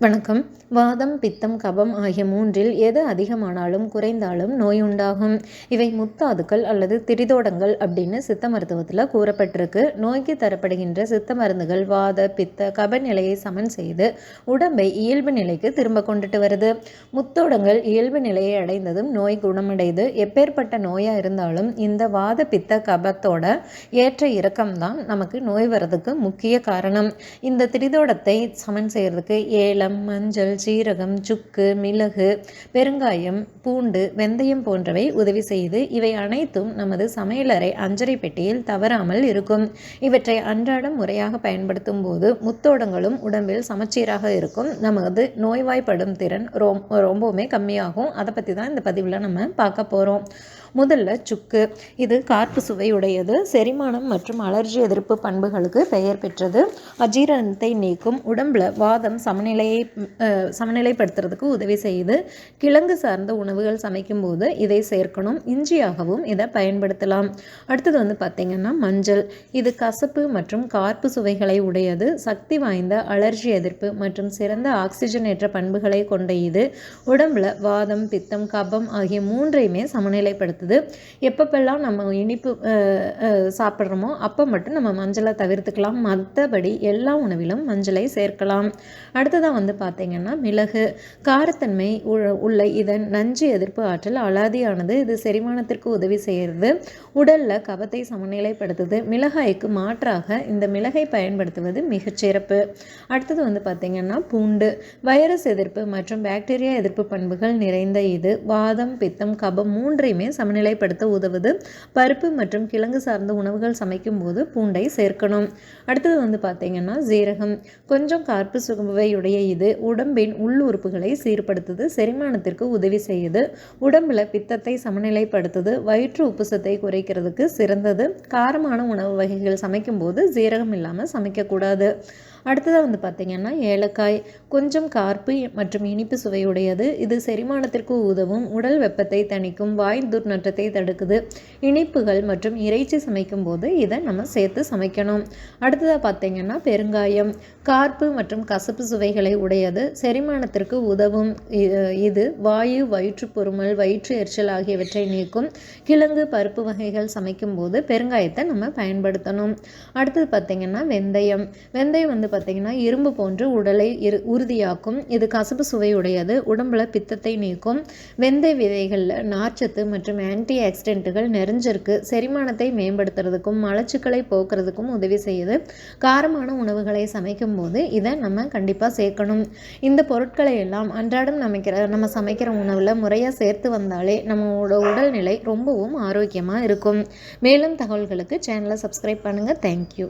வணக்கம். வாதம் பித்தம் கபம் ஆகிய மூன்றில் எது அதிகமானாலும் குறைந்தாலும் நோய் உண்டாகும் இவை முத்தாதுக்கள் அல்லது திரிதோடங்கள் அப்படின்னு சித்த மருத்துவத்தில் கூறப்பட்டிருக்கு. நோய்க்கு தரப்படுகின்ற சித்த மருந்துகள் வாத பித்த கப நிலையை சமன் செய்து உடம்பை இயல்பு நிலைக்கு திரும்ப கொண்டுட்டு வருது. முத்தோடங்கள் இயல்பு நிலையை அடைந்ததும் நோய் குணமடைது. எப்பேற்பட்ட நோயாக இருந்தாலும் இந்த வாத பித்த கபத்தோட ஏற்ற இறக்கம்தான் நமக்கு நோய் வர்றதுக்கு முக்கிய காரணம். இந்த திரிதோடத்தை சமன் செய்கிறதுக்கு ஏலம் வெல்லம் மஞ்சள் சீரகம் சுக்கு மிளகு பெருங்காயம் பூண்டு வெந்தயம் போன்றவை உதவி செய்து இவை அனைத்தும் நமது சமையலறை அஞ்சரை பெட்டியில் தவறாமல் இருக்கும். இவற்றை அன்றாடம் முறையாக பயன்படுத்தும் போது முத்தோடங்களும் உடம்பில் சமச்சீராக இருக்கும். நமது நோய்வாய்ப்படும் திறன் ரொம்பவுமே கம்மியாகும். அதை பற்றி தான் இந்த பதிவில் நம்ம பார்க்க போகிறோம் முதல்ல சுக்கு. இது கார்ப்பு சுவையுடையது செரிமானம் மற்றும் அலர்ஜி எதிர்ப்பு பண்புகளுக்கு பெயர் பெற்றது. அஜீரணத்தை நீக்கும் உடம்புல வாதம் சமநிலையை சமநிலைப்படுத்துறதுக்கு உதவி செய்யுது. கிழங்கு சார்ந்த உணவுகள் சமைக்கும்போது இதை சேர்க்கணும் இஞ்சியாகவும் இதை பயன்படுத்தலாம். அடுத்தது வந்து பார்த்திங்கன்னா மஞ்சள். இது கசப்பு மற்றும் கார்ப்பு சுவைகளை உடையது. சக்தி வாய்ந்த அலர்ஜி எதிர்ப்பு மற்றும் சிறந்த ஆக்சிஜனேற்ற பண்புகளை கொண்ட இது. உடம்புல வாதம் பித்தம் கபம் ஆகிய மூன்றையுமே சமநிலைப்படுத்துது. இருக்குது. எப்பப்பெல்லாம் நம்ம இனிப்பு சாப்பிட்றோமோ அப்போ மட்டும் நம்ம மஞ்சளை தவிர்த்துக்கலாம். மற்றபடி எல்லா உணவிலும் மஞ்சளை சேர்க்கலாம். அடுத்ததாக வந்து பார்த்திங்கன்னா மிளகு. காரத்தன்மை உள்ள இதன் நஞ்சு எதிர்ப்பு ஆற்றல் அலாதியானது. இது செரிமானத்திற்கு உதவி செய்கிறது. உடலில் கபத்தை சமநிலைப்படுத்துது. மிளகாய்க்கு மாற்றாக இந்த மிளகை பயன்படுத்துவது மிகச்சிறப்பு அடுத்தது வந்து பார்த்திங்கன்னா பூண்டு. வைரஸ் எதிர்ப்பு மற்றும் பாக்டீரியா எதிர்ப்பு பண்புகள் நிறைந்த இது வாதம் பித்தம் கபம் மூன்றையுமே சம சமநிலைப்படுத்த உதவுது. பருப்பு மற்றும் கிழங்கு சார்ந்த உணவுகள் சமைக்கும் போது பூண்டை சேர்க்கணும். அடுத்தது வந்து பார்த்தீங்கன்னா ஜீரகம் கொஞ்சம் கார்ப்பு சுவையுடைய இது உடம்பின் உள் உறுப்புகளை சீர்படுத்துது செரிமானத்திற்கு உதவி செய்யுது. உடம்புல பித்தத்தை சமநிலைப்படுத்துது வயிற்று உப்புசத்தை குறைக்கிறதுக்கு சிறந்தது. காரமான உணவு வகைகள் சமைக்கும் போது ஜீரகம் இல்லாமல் சமைக்கக்கூடாது. அடுத்ததாக வந்து பார்த்திங்கன்னா ஏலக்காய் கொஞ்சம் கார்ப்பு மற்றும் இனிப்பு சுவையுடையது. இது செரிமானத்திற்கு உதவும் உடல் வெப்பத்தை தணிக்கும் வாய் துர்நற்றத்தை தடுக்குது. இனிப்புகள் மற்றும் இறைச்சி சமைக்கும் போது இதை நம்ம சேர்த்து சமைக்கணும். அடுத்ததாக பார்த்திங்கன்னா பெருங்காயம் கார்ப்பு மற்றும் கசப்பு சுவைகளை உடையது. செரிமானத்திற்கு உதவும் இது வாயு வயிற்று பொறுமல் வயிற்று எரிச்சல் ஆகியவற்றை நீக்கும். கிழங்கு பருப்பு வகைகள் சமைக்கும் போது பெருங்காயத்தை நம்ம பயன்படுத்தணும். அடுத்தது பார்த்திங்கன்னா வெந்தயம். வெந்தயம் வந்து பார்த்திங்கன்னா இரும்பு போன்று உடலை இரு உறுதியாக்கும். இது கசப்பு சுவையுடையது உடம்புல பித்தத்தை நீக்கும். வெந்தய விதைகளில் நார்ச்சத்து மற்றும் ஆன்டி ஆக்சிடென்ட்டுகள் நிறைஞ்சிருக்கு. செரிமானத்தை மேம்படுத்துறதுக்கும் மலச்சுக்களை போக்குறதுக்கும் உதவி செய்யுது. காரமான உணவுகளை சமைக்கும் போது இதை நம்ம கண்டிப்பாக சேர்க்கணும். இந்த பொருட்களை எல்லாம் அன்றாடம் நமைக்கிற நம்ம சமைக்கிற உணவில் முறையாக சேர்த்து வந்தாலே நம்மளோட உடல்நிலை ரொம்பவும் ஆரோக்கியமாக இருக்கும். மேலும் தகவல்களுக்கு சேனலை சப்ஸ்கிரைப் பண்ணுங்கள் தேங்க்யூ